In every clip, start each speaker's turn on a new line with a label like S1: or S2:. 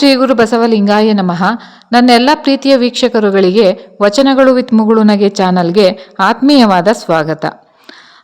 S1: ಶ್ರೀ ಗುರು ಬಸವಲಿಂಗಾಯ ನಮಃ. ನನ್ನೆಲ್ಲ ಪ್ರೀತಿಯ ವೀಕ್ಷಕರುಗಳಿಗೆ, ವಚನಗಳು ವಿತ್ ಮುಗುಳುನಗೆ ಚಾನಲ್ಗೆ ಆತ್ಮೀಯವಾದ ಸ್ವಾಗತ.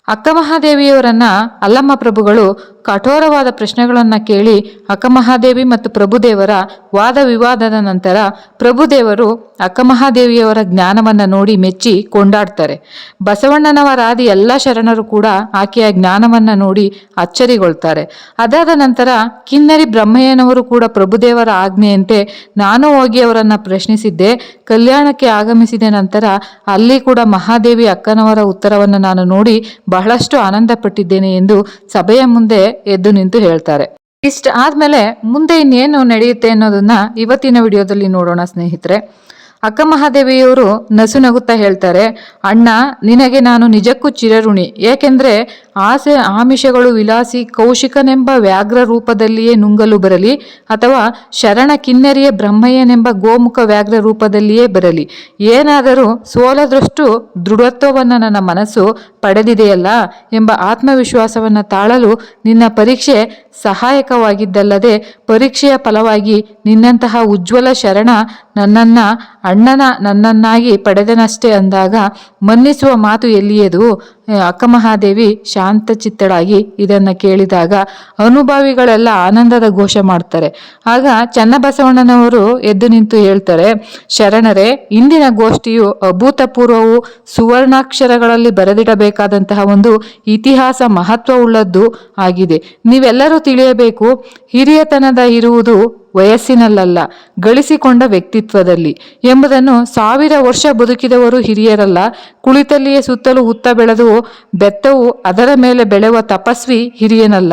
S1: ಅಕ್ಕಮಹಾದೇವಿಯವರನ್ನ ಅಲ್ಲಮ್ಮ ಪ್ರಭುಗಳು ಕಠೋರವಾದ ಪ್ರಶ್ನೆಗಳನ್ನು ಕೇಳಿ ಅಕ್ಕಮಹಾದೇವಿ ಮತ್ತು ಪ್ರಭುದೇವರ ವಾದ ವಿವಾದದ ನಂತರ ಪ್ರಭುದೇವರು ಅಕ್ಕಮಹಾದೇವಿಯವರ ಜ್ಞಾನವನ್ನು ನೋಡಿ ಮೆಚ್ಚಿ ಕೊಂಡಾಡ್ತಾರೆ. ಬಸವಣ್ಣನವರಾದಿ ಎಲ್ಲ ಶರಣರು ಕೂಡ ಆಕೆಯ ಜ್ಞಾನವನ್ನು ನೋಡಿ ಅಚ್ಚರಿಗೊಳ್ತಾರೆ. ಅದಾದ ನಂತರ ಕಿನ್ನರಿ ಬ್ರಹ್ಮಯ್ಯನವರು ಕೂಡ ಪ್ರಭುದೇವರ ಆಜ್ಞೆಯಂತೆ ನಾನು ಹೋಗಿ ಅವರನ್ನು ಪ್ರಶ್ನಿಸಿದ್ದೆ. ಕಲ್ಯಾಣಕ್ಕೆ ಆಗಮಿಸಿದ ನಂತರ ಅಲ್ಲಿ ಕೂಡ ಮಹಾದೇವಿ ಅಕ್ಕನವರ ಉತ್ತರವನ್ನು ನಾನು ನೋಡಿ ಬಹಳಷ್ಟು ಆನಂದಪಟ್ಟಿದ್ದೇನೆ ಎಂದು ಸಭೆಯ ಮುಂದೆ ಎದ್ದು ನಿಂತು ಹೇಳ್ತಾರೆ. ಇಷ್ಟ ಆದ್ಮೇಲೆ ಮುಂದೆ ಇನ್ನೇನು ನಡೆಯುತ್ತೆ ಅನ್ನೋದನ್ನ ಇವತ್ತಿನ ವಿಡಿಯೋದಲ್ಲಿ ನೋಡೋಣ ಸ್ನೇಹಿತರೆ. ಅಕ್ಕ ಮಹಾದೇವಿಯವರು ನಸು ನಗುತ್ತಾ ಹೇಳ್ತಾರೆ, ಅಣ್ಣ, ನಿನಗೆ ನಾನು ನಿಜಕ್ಕೂ ಚಿರಋಣಿ. ಏಕೆಂದ್ರೆ ಆಸೆ, ಆಮಿಷಗಳು, ವಿಲಾಸಿ, ಕೌಶಿಕನೆಂಬ ವ್ಯಾಘ್ರ ರೂಪದಲ್ಲಿಯೇ ನುಂಗಲು ಬರಲಿ ಅಥವಾ ಶರಣ ಕಿನ್ನರಿಯ ಬ್ರಹ್ಮಯ್ಯನೆಂಬ ಗೋಮುಖ ವ್ಯಾಘ್ರ ರೂಪದಲ್ಲಿಯೇ ಬರಲಿ. ಏನಾದರೂ ಸೋಲದಷ್ಟು ದೃಢತ್ವವನ್ನು ನನ್ನ ಮನಸ್ಸು ಪಡೆದಿದೆಯಲ್ಲ ಎಂಬ ಆತ್ಮವಿಶ್ವಾಸವನ್ನು ತಾಳಲು ನಿನ್ನ ಪರೀಕ್ಷೆ ಸಹಾಯಕವಾಗಿದ್ದಲ್ಲದೆ ಪರೀಕ್ಷೆಯ ಫಲವಾಗಿ ನಿನ್ನಂತಹ ಉಜ್ವಲ ಶರಣ ನನ್ನನ್ನ, ಅಣ್ಣನ ನನ್ನನ್ನಾಗಿ ಪಡೆದನಷ್ಟೇ ಅಂದಾಗ ಮನ್ನಿಸುವ ಮಾತು ಎಲ್ಲಿಯದು? ಅಕ್ಕಮಹಾದೇವಿ ಶಾಂತಚಿತ್ತಳಾಗಿ ಇದನ್ನ ಕೇಳಿದಾಗ ಅನುಭವಿಗಳೆಲ್ಲ ಆನಂದದ ಘೋಷ ಮಾಡ್ತಾರೆ. ಆಗ ಚನ್ನಬಸವಣ್ಣನವರು ಎದ್ದು ನಿಂತು ಹೇಳ್ತಾರೆ, ಶರಣರೇ, ಇಂದಿನ ಗೋಷ್ಠಿಯು ಅಭೂತಪೂರ್ವವು ಸುವರ್ಣಾಕ್ಷರಗಳಲ್ಲಿ ಬರೆದಿಡಬೇಕಾದಂತಹ ಒಂದು ಇತಿಹಾಸ ಮಹತ್ವವುಳ್ಳದ್ದು ಆಗಿದೆ. ನೀವೆಲ್ಲರೂ ತಿಳಿಯಬೇಕು, ಹಿರಿಯತನದ ಇರುವುದು ವಯಸ್ಸಿನಲ್ಲಲ್ಲ, ಗಳಿಸಿಕೊಂಡ ವ್ಯಕ್ತಿತ್ವದಲ್ಲಿ ಎಂಬುದನ್ನು ಸಾವಿರ ವರ್ಷ ಬದುಕಿದವರು ಹಿರಿಯರಲ್ಲ, ಕುಳಿತಲ್ಲಿಯೇ ಸುತ್ತಲೂ ಹುತ್ತ ಬೆಳೆದು ಬೆತ್ತವು ಅದರ ಮೇಲೆ ಬೆಳೆಯುವ ತಪಸ್ವಿ ಹಿರಿಯನಲ್ಲ.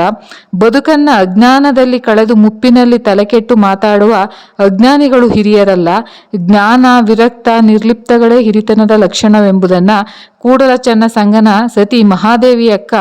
S1: ಬದುಕನ್ನ ಅಜ್ಞಾನದಲ್ಲಿ ಕಳೆದು ಮುಪ್ಪಿನಲ್ಲಿ ತಲೆಕೆಟ್ಟು ಮಾತಾಡುವ ಅಜ್ಞಾನಿಗಳು ಹಿರಿಯರಲ್ಲ. ಜ್ಞಾನ, ವಿರಕ್ತ, ನಿರ್ಲಿಪ್ತಗಳೇ ಹಿರಿತನದ ಲಕ್ಷಣವೆಂಬುದನ್ನ ಕೂಡಲ ಚನ್ನ ಸಂಗನ ಸತಿ ಮಹಾದೇವಿ ಅಕ್ಕ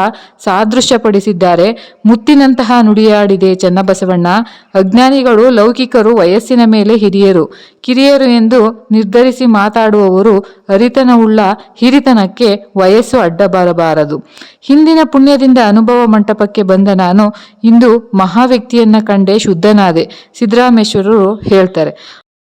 S1: ಸಾದೃಶ್ಯಪಡಿಸಿದ್ದಾರೆ. ಮುತ್ತಿನಂತಹ ನುಡಿಯಾಡಿದೆ ಚನ್ನಬಸವಣ್ಣ. ಅಜ್ಞಾನಿಗಳು ಲೌಕಿಕರು ವಯಸ್ಸಿನ ಮೇಲೆ ಹಿರಿಯರು. ಕಿರಿಯರು ಎಂದು ನಿರ್ಧರಿಸಿ ಮಾತಾಡುವವರು ಅರಿತನವುಳ್ಳ ಹಿರಿತನಕ್ಕೆ ವಯಸ್ಸು ಅಡ್ಡ ಬರಬಾರದು ಹಿಂದಿನ ಪುಣ್ಯದಿಂದ ಅನುಭವ ಮಂಟಪಕ್ಕೆ ಬಂದ ನಾನು ಇಂದು ಮಹಾವ್ಯಕ್ತಿಯನ್ನ ಕಂಡೆ ಶುದ್ಧನಾದೆ, ಸಿದ್ದರಾಮೇಶ್ವರರು ಹೇಳ್ತಾರೆ.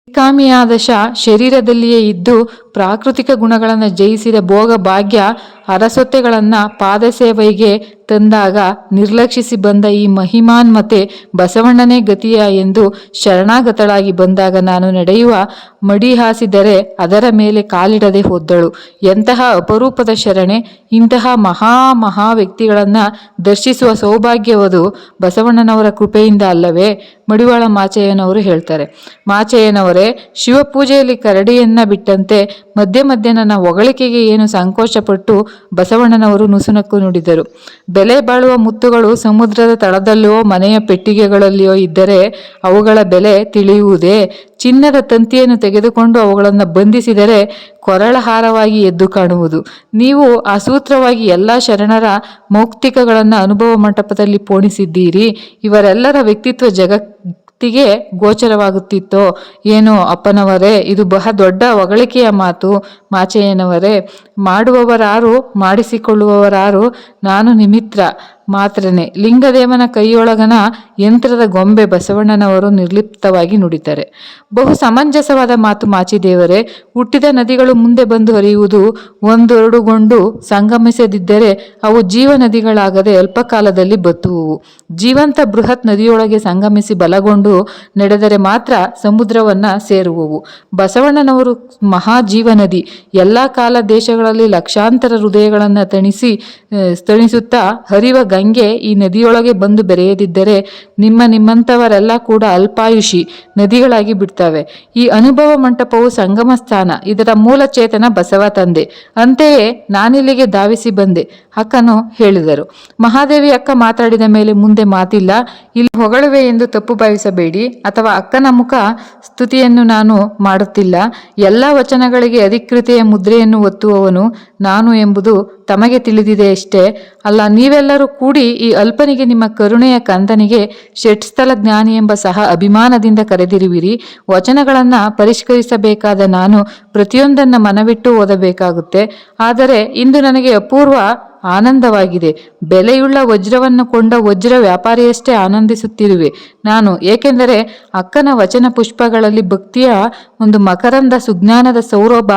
S1: ಕಾಮಿಯಾದಶ ಶರೀರದಲ್ಲಿಯೇ ಇದ್ದು ಪ್ರಾಕೃತಿಕ ಗುಣಗಳನ್ನು ಜಯಿಸಿದ ಭೋಗ ಭಾಗ್ಯ ಅರಸೊತ್ತೆಗಳನ್ನು ಪಾದಸೇವೆಗೆ ತಂದಾಗ ನಿರ್ಲಕ್ಷಿಸಿ ಬಂದ ಈ ಮಹಿಮಾನ್ಮತೆ ಬಸವಣ್ಣನೇ ಗತಿಯ ಎಂದು ಶರಣಾಗತಳಾಗಿ ಬಂದಾಗ ನಾನು ನಡೆಯುವ ಮಡಿ ಹಾಸಿದರೆ ಅದರ ಮೇಲೆ ಕಾಲಿಡದೆ ಹೋದ್ದಳು. ಎಂತಹ ಅಪರೂಪದ ಶರಣೆ, ಇಂತಹ ಮಹಾ ಮಹಾ ವ್ಯಕ್ತಿಗಳನ್ನು ದರ್ಶಿಸುವ ಸೌಭಾಗ್ಯವದು ಬಸವಣ್ಣನವರ ಕೃಪೆಯಿಂದ ಅಲ್ಲವೇ? ಮಡಿವಾಳ ಮಾಚಯ್ಯನವರು ಹೇಳ್ತಾರೆ. ಮಾಚಯ್ಯನವರೇ, ಶಿವಪೂಜೆಯಲ್ಲಿ ಕರಡಿಯನ್ನ ಬಿಟ್ಟಂತೆ ಮಧ್ಯೆ ಮಧ್ಯೆ ನನ್ನ ಹೊಗಳಿಕೆಗೆ ಏನು ಸಂಕೋಚಪಟ್ಟು ಬಸವಣ್ಣನವರು ನುಸುನಕ್ಕು ನುಡಿದರು. ಬೆಲೆ ಬಾಳುವ ಮುತ್ತುಗಳು ಸಮುದ್ರದ ತಳದಲ್ಲೋ ಮನೆಯ ಪೆಟ್ಟಿಗೆಗಳಲ್ಲಿಯೋ ಇದ್ದರೆ ಅವುಗಳ ಬೆಲೆ ತಿಳಿಯುವುದೇ. ಚಿನ್ನದ ತಂತಿಯನ್ನು ತೆಗೆದುಕೊಂಡು ಅವುಗಳನ್ನು ಬಂಧಿಸಿದರೆ ಕೊರಳಹಾರವಾಗಿ ಎದ್ದು ಕಾಣುವುದು. ನೀವು ಆ ಸೂತ್ರವಾಗಿ ಎಲ್ಲ ಶರಣರ ಮೌಕ್ತಿಕಗಳನ್ನು ಅನುಭವ ಮಂಟಪದಲ್ಲಿ ಪೋಣಿಸಿದ್ದೀರಿ. ಇವರೆಲ್ಲರ ವ್ಯಕ್ತಿತ್ವ ಜಗತ್ತಿಗೆ ಗೋಚರವಾಗುತ್ತಿತ್ತೋ? ಏನೋ ಅಪ್ಪನವರೇ ಇದು ಬಹ ದೊಡ್ಡ ಹೊಗಳಿಕೆಯ ಮಾತು. ಮಾಚಯ್ಯನವರೇ ಮಾಡುವವರಾರು, ಮಾಡಿಸಿಕೊಳ್ಳುವವರಾರು ನಾನು ನಿಮಿತ್ರ. ಮಾತ್ರನೇ ಲಿಂಗದೇವನ ಕೈಯೊಳಗನ ಯಂತ್ರದ ಗೊಂಬೆ ಬಸವಣ್ಣನವರು ನಿರ್ಲಿಪ್ತವಾಗಿ ನುಡಿತಾರೆ. ಬಹು ಸಮಂಜಸವಾದ ಮಾತು ಮಾಚಿದೇವರೇ, ಹುಟ್ಟಿದ ನದಿಗಳು ಮುಂದೆ ಬಂದು ಹರಿಯುವುದು ಒಂದೆರಡುಗೊಂಡು ಸಂಗಮಿಸದಿದ್ದರೆ ಅವು ಜೀವ ನದಿಗಳಾಗದೆ ಅಲ್ಪಕಾಲದಲ್ಲಿ ಬತ್ತುವುವು. ಜೀವಂತ ಬೃಹತ್ ನದಿಯೊಳಗೆ ಸಂಗಮಿಸಿ ಬಲಗೊಂಡು ನಡೆದರೆ ಮಾತ್ರ ಸಮುದ್ರವನ್ನ ಸೇರುವವು. ಬಸವಣ್ಣನವರು ಮಹಾಜೀವ ನದಿ ಎಲ್ಲ ಕಾಲ ದೇಶಗಳಲ್ಲಿ ಲಕ್ಷಾಂತರ ಹೃದಯಗಳನ್ನು ತಣಿಸಿ ತಣಿಸುತ್ತಾ ಹರಿವ ಗಂಗೆ ಈ ನದಿಯೊಳಗೆ ಬಂದು ಬೆರೆಯದಿದ್ದರೆ ನಿಮ್ಮ ನಿಮ್ಮಂಥವರೆಲ್ಲ ಕೂಡ ಅಲ್ಪಾಯುಷಿ, ನದಿಗಳಾಗಿ ಬಿಡ್ತವೆ. ಈ ಅನುಭವ ಮಂಟಪವು ಸಂಗಮ ಸ್ಥಾನ, ಇದರ ಮೂಲ ಚೇತನ ಬಸವ ತಂದೆ. ಅಂತೆಯೇ ನಾನಿಲ್ಲಿಗೆ ಧಾವಿಸಿ ಬಂದೆ, ಅಕ್ಕನು ಹೇಳಿದರು. ಮಹಾದೇವಿ ಅಕ್ಕ ಮಾತಾಡಿದ ಮೇಲೆ ಮುಂದೆ ಮಾತಿಲ್ಲ, ಇಲ್ಲಿ ಹೊಗಳುವೆ ಎಂದು ತಪ್ಪು ಭಾವಿಸಬೇಡಿ, ಅಥವಾ ಅಕ್ಕನ ಮುಖ ಸ್ತುತಿಯನ್ನು ನಾನು ಮಾಡುತ್ತಿಲ್ಲ. ಎಲ್ಲ ವಚನಗಳಿಗೆ ಅಧಿಕೃತೆಯ ಮುದ್ರೆಯನ್ನು ಒತ್ತುವವನು ನಾನು ಎಂಬುದು ತಮಗೆ ತಿಳಿದಿದೆ ಅಷ್ಟೇ. ಅಲ್ಲ, ನೀವೆಲ್ಲರೂ ಕೂಡಿ ಈ ಅಲ್ಪನಿಗೆ ನಿಮ್ಮ ಕರುಣೆಯ ಕಂದನಿಗೆ ಷಟ್ಸ್ಥಲ ಜ್ಞಾನಿ ಎಂಬ ಸಹ ಅಭಿಮಾನದಿಂದ ಕರೆದಿರುವಿರಿ. ವಚನಗಳನ್ನು ಪರಿಷ್ಕರಿಸಬೇಕಾದ ನಾನು ಪ್ರತಿಯೊಂದನ್ನು ಮನವಿಟ್ಟು ಓದಬೇಕಾಗುತ್ತೆ. ಆದರೆ ಇಂದು ನನಗೆ ಅಪೂರ್ವ ಆನಂದವಾಗಿದೆ. ಬೆಲೆಯುಳ್ಳ ವಜ್ರವನ್ನು ಕೊಂಡ ವಜ್ರ ವ್ಯಾಪಾರಿಯಷ್ಟೇ ಆನಂದಿಸುತ್ತಿರುವೆ. ನಾನು, ಏಕೆಂದರೆ ಅಕ್ಕನ ವಚನ ಪುಷ್ಪಗಳಲ್ಲಿ ಭಕ್ತಿಯ ಒಂದು ಮಕರಂದ ಸುಜ್ಞಾನದ ಸೌರಭ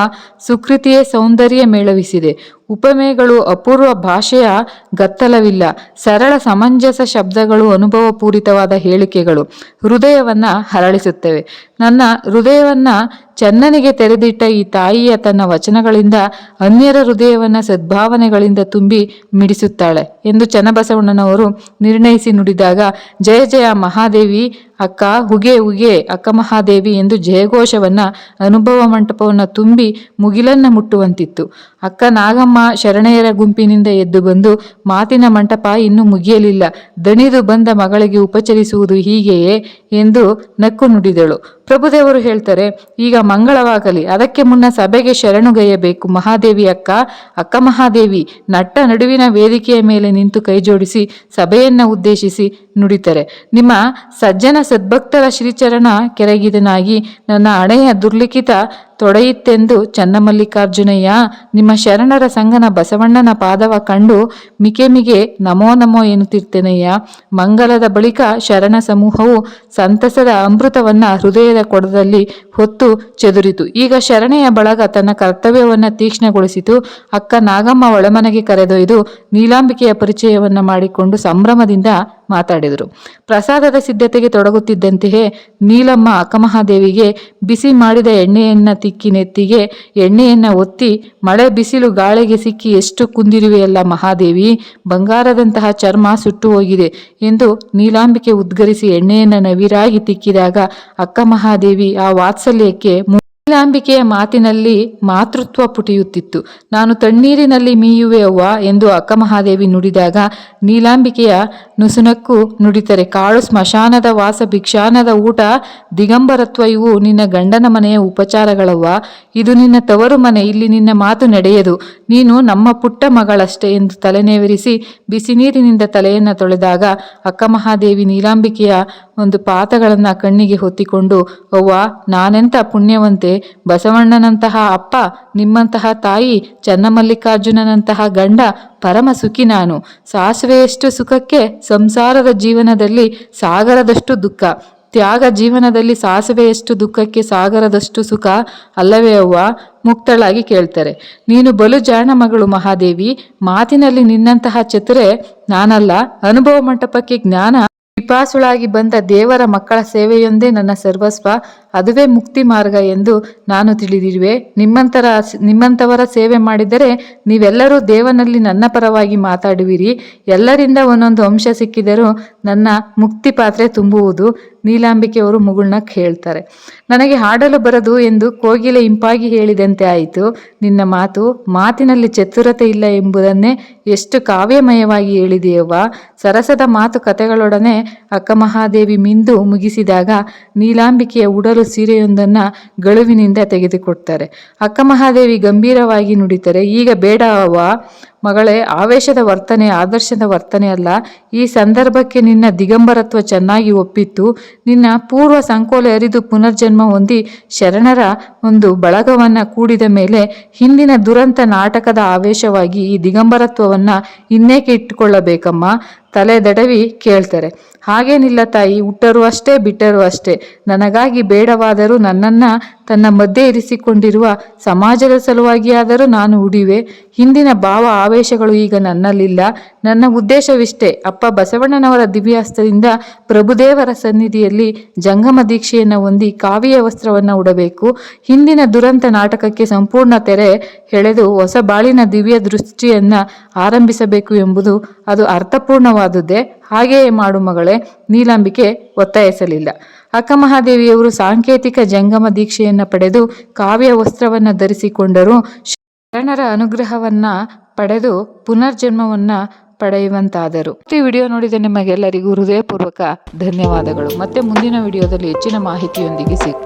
S1: ಸುಕೃತಿಯೇ ಸೌಂದರ್ಯ ಮೇಳವಿಸಿದೆ. ಉಪಮೆಗಳು ಅಪೂರ್ವ ಭಾಷೆಯ ಗತ್ತಲವಿಲ್ಲ. ಸರಳ ಸಮಂಜಸ ಶಬ್ದಗಳು ಅನುಭವಪೂರಿತವಾದ ಹೇಳಿಕೆಗಳು. ಹೃದಯವನ್ನ ಹರಳಿಸುತ್ತವೆ. ನನ್ನ ಹೃದಯವನ್ನ ಚನ್ನನಿಗೆ ತೆರೆದಿಟ್ಟ ಈ ತಾಯಿಯ ತನ್ನ ವಚನಗಳಿಂದ ಅನ್ಯರ ಹೃದಯವನ್ನ ಸದ್ಭಾವನೆಗಳಿಂದ ತುಂಬಿ ಮಿಡಿಸುತ್ತಾಳೆ ಎಂದು ಚನ್ನಬಸವಣ್ಣನವರು ನಿರ್ಣಯಿಸಿ ನುಡಿದಾಗ, ಜಯ ಜಯ ಮಹಾದೇವಿ ಅಕ್ಕ ಹುಗೆ ಹುಗೆ, ಅಕ್ಕ ಮಹಾದೇವಿ ಎಂದು ಜಯಘೋಷವನ್ನ ಅನುಭವ ಮಂಟಪವನ್ನ ತುಂಬಿ ಮುಗಿಲನ್ನ ಮುಟ್ಟುವಂತಿತ್ತು. ಅಕ್ಕ ನಾಗಮ್ಮ ಶರಣೆಯರ ಗುಂಪಿನಿಂದ ಎದ್ದು ಬಂದು ಮಾತಿನ ಮಂಟಪ ಇನ್ನೂ ಮುಗಿಯಲಿಲ್ಲ. ದಣಿದು ಬಂದ ಮಗಳಿಗೆ ಉಪಚರಿಸುವುದು ಹೀಗೆಯೇ ಎಂದು ನಕ್ಕು ನುಡಿದಳು. ಪ್ರಭುದೇವರು ಹೇಳ್ತಾರೆ, ಈಗ ಮಂಗಳವಾಗಲಿ, ಅದಕ್ಕೆ ಮುನ್ನ ಸಭೆಗೆ ಶರಣುಗೈಯಬೇಕು ಮಹಾದೇವಿ ಅಕ್ಕ ಅಕ್ಕ ಮಹಾದೇವಿ, ನಟ್ಟ ನಡುವಿನ ವೇದಿಕೆಯ ಮೇಲೆ ನಿಂತು ಕೈಜೋಡಿಸಿ ಸಭೆಯನ್ನ ಉದ್ದೇಶಿಸಿ ನುಡಿತಾರೆ. ನಿಮ್ಮ ಸಜ್ಜನ ಸದ್ಭಕ್ತರ ಶ್ರೀಚರಣ ಕೆರಗಿದನಾಗಿ ನನ್ನ ಹಣೆಯ ದುರ್ಲಿಖಿತ ತೊಡೆಯಿತ್ತೆಂದು ಚನ್ನಮಲ್ಲಿಕಾರ್ಜುನಯ್ಯ, ನಿಮ್ಮ ಶರಣರ ಸಂಗನ ಬಸವಣ್ಣನ ಪಾದವ ಕಂಡು ಮಿಕೆ ಮಿಗೆ ನಮೋ ನಮೋ ಎನ್ನುತ್ತಿರ್ತೇನಯ್ಯ. ಮಂಗಲದ ಬಳಿಕ ಶರಣ ಸಮೂಹವು ಸಂತಸದ ಅಮೃತವನ್ನ ಹೃದಯದ ಕೊಡದಲ್ಲಿ ಹೊತ್ತು ಚೆದುರಿತು. ಈಗ ಶರಣೆಯ ಬಳಗ ತನ್ನ ಕರ್ತವ್ಯವನ್ನ ತೀಕ್ಷ್ಣಗೊಳಿಸಿತು. ಅಕ್ಕ ನಾಗಮ್ಮ ಒಳಮನೆಗೆ ಕರೆದೊಯ್ದು ನೀಲಾಂಬಿಕೆಯ ಪರಿಚಯವನ್ನ ಮಾಡಿಕೊಂಡು ಸಂಭ್ರಮದಿಂದ ಮಾತಾಡಿದರು. ಪ್ರಸಾದದ ಸಿದ್ಧತೆಗೆ ತೊಡಗುತ್ತಿದ್ದಂತೆಯೇ ನೀಲಮ್ಮ ಅಕ್ಕಮಹಾದೇವಿಗೆ ಬಿಸಿ ಮಾಡಿದ ಎಣ್ಣೆಯನ್ನ ತಿಕ್ಕಿ ನೆತ್ತಿಗೆ ಎಣ್ಣೆಯನ್ನ ಒತ್ತಿ, ಮಳೆ ಬಿಸಿಲು ಗಾಳಿಗೆ ಸಿಕ್ಕಿ ಎಷ್ಟು ಕುಂದಿರುವೆಯಲ್ಲ ಮಹಾದೇವಿ, ಬಂಗಾರದಂತಹ ಚರ್ಮ ಸುಟ್ಟು ಹೋಗಿದೆ ಎಂದು ನೀಲಾಂಬಿಕೆ ಉದ್ಗರಿಸಿ ಎಣ್ಣೆಯನ್ನ ನವಿರಾಗಿ ತಿಕ್ಕಿದಾಗ ಅಕ್ಕ ಮಹಾದೇವಿ ಆ ವಾತ್ಸಲ್ಯಕ್ಕೆ ನೀಲಾಂಬಿಕೆಯ ಮಾತಿನಲ್ಲಿ ಮಾತೃತ್ವ ಪುಟಿಯುತ್ತಿತ್ತು. ನಾನು ತಣ್ಣೀರಿನಲ್ಲಿ ಮೀಯುವೆ ಅವ್ವ ಎಂದು ಅಕ್ಕ ಮಹಾದೇವಿ ನುಡಿದಾಗ ನೀಲಾಂಬಿಕೆಯ ನುಸುನಕ್ಕೂ ನುಡಿತರೆ. ಕಾಳು, ಸ್ಮಶಾನದ ವಾಸ, ಭಿಕ್ಷಾನದ ಊಟ, ದಿಗಂಬರತ್ವ ಇವು ನಿನ್ನ ಗಂಡನ ಮನೆಯ ಉಪಚಾರಗಳವ್ವ. ಇದು ನಿನ್ನ ತವರು ಮನೆ, ಇಲ್ಲಿ ನಿನ್ನ ಮಾತು ನಡೆಯದು. ನೀನು ನಮ್ಮ ಪುಟ್ಟ ಮಗಳಷ್ಟೇ ಎಂದು ತಲೆನೇವರಿಸಿ ಬಿಸಿ ನೀರಿನಿಂದ ತಲೆಯನ್ನ ತೊಳೆದಾಗ ಅಕ್ಕ ಮಹಾದೇವಿ ನೀಲಾಂಬಿಕೆಯ ಒಂದು ಪಾತಗಳನ್ನು ಕಣ್ಣಿಗೆ ಹೊತ್ತಿಕೊಂಡು, ಅವ್ವ, ನಾನೆಂತ ಪುಣ್ಯವಂತೆ ಬಸವಣ್ಣನಂತಹ ಅಪ್ಪ, ನಿಮ್ಮಂತಹ ತಾಯಿ, ಚನ್ನಮಲ್ಲಿಕಾರ್ಜುನನಂತಹ ಗಂಡ, ಪರಮ ಸುಖಿ ನಾನು. ಸಾಸಿವೆಯಷ್ಟು ಸುಖಕ್ಕೆ ಸಂಸಾರದ ಜೀವನದಲ್ಲಿ ಸಾಗರದಷ್ಟು ದುಃಖ. ತ್ಯಾಗ ಜೀವನದಲ್ಲಿ ಸಾಸಿವೆಯಷ್ಟು ದುಃಖಕ್ಕೆ ಸಾಗರದಷ್ಟು ಸುಖ? ಅಲ್ಲವೇ ಅವ್ವ, ಮುಕ್ತಳಾಗಿ ಕೇಳ್ತಾರೆ. ನೀನು ಬಲು ಜಾಣ ಮಗಳು ಮಹಾದೇವಿ, ಮಾತಿನಲ್ಲಿ ನಿನ್ನಂತಹ ಚತುರೆ ನಾನಲ್ಲ. ಅನುಭವ ಮಂಟಪಕ್ಕೆ ಜ್ಞಾನ ಪಿಪಾಸುಳಾಗಿ ಬಂದ ದೇವರ ಮಕ್ಕಳ ಸೇವೆಯೊಂದೇ ನನ್ನ ಸರ್ವಸ್ವ. ಅದುವೇ ಮುಕ್ತಿ ಮಾರ್ಗ ಎಂದು ನಾನು ತಿಳಿದಿರುವೆ. ನಿಮ್ಮಂತರ ನಿಮ್ಮಂಥವರ ಸೇವೆ ಮಾಡಿದರೆ ನೀವೆಲ್ಲರೂ ದೇವನಲ್ಲಿ ನನ್ನ ಪರವಾಗಿ ಮಾತಾಡುವಿರಿ. ಎಲ್ಲರಿಂದ ಒಂದೊಂದು ಅಂಶ ಸಿಕ್ಕಿದರೂ ನನ್ನ ಮುಕ್ತಿ ಪಾತ್ರೆ ತುಂಬುವುದು ನೀಲಾಂಬಿಕೆಯವರು ಮುಗುಳ್ನಕ್ ಹೇಳ್ತಾರೆ. ನನಗೆ ಹಾಡಲು ಬರದು ಎಂದು ಕೋಗಿಲೆ ಇಂಪಾಗಿ ಹೇಳಿದಂತೆ ಆಯಿತು. ನಿನ್ನ ಮಾತು ಮಾತಿನಲ್ಲಿ ಚತುರತೆ ಇಲ್ಲ ಎಂಬುದನ್ನೇ ಎಷ್ಟು ಕಾವ್ಯಮಯವಾಗಿ ಹೇಳಿದೆಯವ್ವ. ಸರಸದ ಮಾತು ಕಥೆಗಳೊಡನೆ ಅಕ್ಕಮಹಾದೇವಿ ಮಿಂದು ಮುಗಿಸಿದಾಗ ನೀಲಾಂಬಿಕೆಯ ಉಡಲು ಸೀರೆಯೊಂದನ್ನ ಗಳುವಿನಿಂದ ತೆಗೆದುಕೊಡ್ತಾರೆ. ಅಕ್ಕ ಮಹಾದೇವಿ ಗಂಭೀರವಾಗಿ ನುಡಿತಾರೆ ಈಗ ಬೇಡ ಅವ್ವ, ಮಗಳೇ, ಆವೇಶದ ವರ್ತನೆ, ಆದರ್ಶದ ವರ್ತನೆ ಅಲ್ಲ. ಈ ಸಂದರ್ಭಕ್ಕೆ ನಿನ್ನ ದಿಗಂಬರತ್ವ ಚೆನ್ನಾಗಿ ಒಪ್ಪಿತ್ತು. ನಿನ್ನ ಪೂರ್ವ ಸಂಕೋಲೆ ಅರಿದು ಪುನರ್ಜನ್ಮ ಹೊಂದಿ ಶರಣರ ಒಂದು ಬಳಗವನ್ನ ಕೂಡಿದ ಮೇಲೆ ಹಿಂದಿನ ದುರಂತ ನಾಟಕದ ಆವೇಶವಾಗಿ ಈ ದಿಗಂಬರತ್ವವನ್ನ ಇನ್ನೇಕೆ ಇಟ್ಟುಕೊಳ್ಳಬೇಕಮ್ಮ? ತಲೆ ದಡವಿ ಕೇಳ್ತಾರೆ. ಹಾಗೇನಿಲ್ಲ ತಾಯಿ ಹುಟ್ಟರು ಅಷ್ಟೇ ಬಿಟ್ಟರು ಅಷ್ಟೇ. ನನಗಾಗಿ ಬೇಡವಾದರೂ ನನ್ನನ್ನ ತನ್ನ ಮಧ್ಯೆ ಇರಿಸಿಕೊಂಡಿರುವ ಸಮಾಜದ ಸಲುವಾಗಿಯಾದರೂ ನಾನು ಉಡಿವೆ. ಹಿಂದಿನ ಭಾವ ಆವೇಶಗಳು ಈಗ ನನ್ನಲ್ಲಿಲ್ಲ. ನನ್ನ ಉದ್ದೇಶವಿಷ್ಟೇ. ಅಪ್ಪ ಬಸವಣ್ಣನವರ ದಿವ್ಯಾಸ್ತದಿಂದ ಪ್ರಭುದೇವರ ಸನ್ನಿಧಿಯಲ್ಲಿ ಜಂಗಮ ದೀಕ್ಷೆಯನ್ನು ಹೊಂದಿ ಕಾವಿಯ ವಸ್ತ್ರವನ್ನು ಉಡಬೇಕು. ಹಿಂದಿನ ದುರಂತ ನಾಟಕಕ್ಕೆ ಸಂಪೂರ್ಣ ತೆರೆ ಎಳೆದು ಹೊಸ ಬಾಳಿನ ದಿವ್ಯ ದೃಷ್ಟಿಯನ್ನು ಆರಂಭಿಸಬೇಕು ಎಂಬುದು ಅದು ಅರ್ಥಪೂರ್ಣವಾದುದೇ. ಹಾಗೆಯೇ ಮಾಡು ಮಗಳೇ. ನೀಲಾಂಬಿಕೆ ಒತ್ತಾಯಿಸಲಿಲ್ಲ. ಅಕ್ಕ ಮಹಾದೇವಿಯವರು ಸಾಂಕೇತಿಕ ಜಂಗಮ ದೀಕ್ಷೆಯನ್ನು ಪಡೆದು ಕಾವ್ಯ ವಸ್ತ್ರವನ್ನು ಧರಿಸಿಕೊಂಡರು. ಶರಣರ ಅನುಗ್ರಹವನ್ನ ಪಡೆದು ಪುನರ್ಜನ್ಮವನ್ನ ಪಡೆಯುವಂತಾದರು. ಈ ವಿಡಿಯೋ ನೋಡಿದ ನಿಮಗೆಲ್ಲರಿಗೂ ಹೃದಯಪೂರ್ವಕ ಧನ್ಯವಾದಗಳು. ಮತ್ತೆ ಮುಂದಿನ ವಿಡಿಯೋದಲ್ಲಿ ಹೆಚ್ಚಿನ ಮಾಹಿತಿಯೊಂದಿಗೆ ಸಿಗ್